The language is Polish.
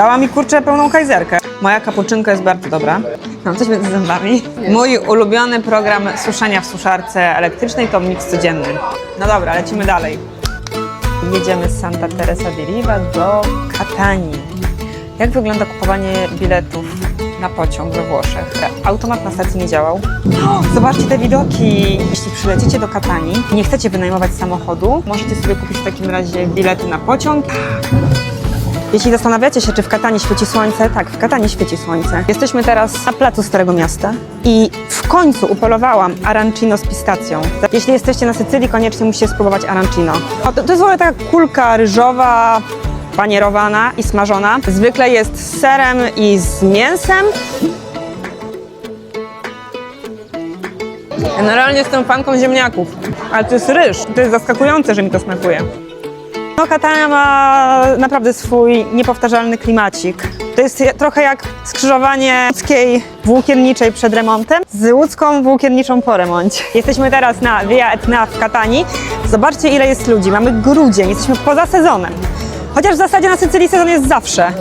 Dała mi kurczę pełną kajzerkę. Moja kapuczynka jest bardzo dobra. Mam coś między zębami. Mój ulubiony program suszenia w suszarce elektrycznej to mix codzienny. No dobra, lecimy dalej. Jedziemy z Santa Teresa di Riva do Katanii. Jak wygląda kupowanie biletów na pociąg we Włoszech? Automat na stacji nie działał. Zobaczcie te widoki! Jeśli przylecicie do Katanii i nie chcecie wynajmować samochodu, możecie sobie kupić w takim razie bilety na pociąg. Jeśli zastanawiacie się, czy w Katanii świeci słońce, tak, w Katanii świeci słońce. Jesteśmy teraz na placu Starego Miasta i w końcu upolowałam arancino z pistacją. Jeśli jesteście na Sycylii, koniecznie musicie spróbować arancino. O, to, to jest w ogóle taka kulka ryżowa, panierowana i smażona. Zwykle jest z serem i z mięsem. Generalnie jestem fanką ziemniaków, ale to jest ryż. To jest zaskakujące, że mi to smakuje. No, Katania ma naprawdę swój niepowtarzalny klimacik. To jest trochę jak skrzyżowanie łódzkiej włókienniczej przed remontem z łódzką włókienniczą po remoncie. Jesteśmy teraz na Via Etna w Katanii. Zobaczcie ile jest ludzi. Mamy grudzień, jesteśmy poza sezonem. Chociaż w zasadzie na Sycylii sezon jest zawsze.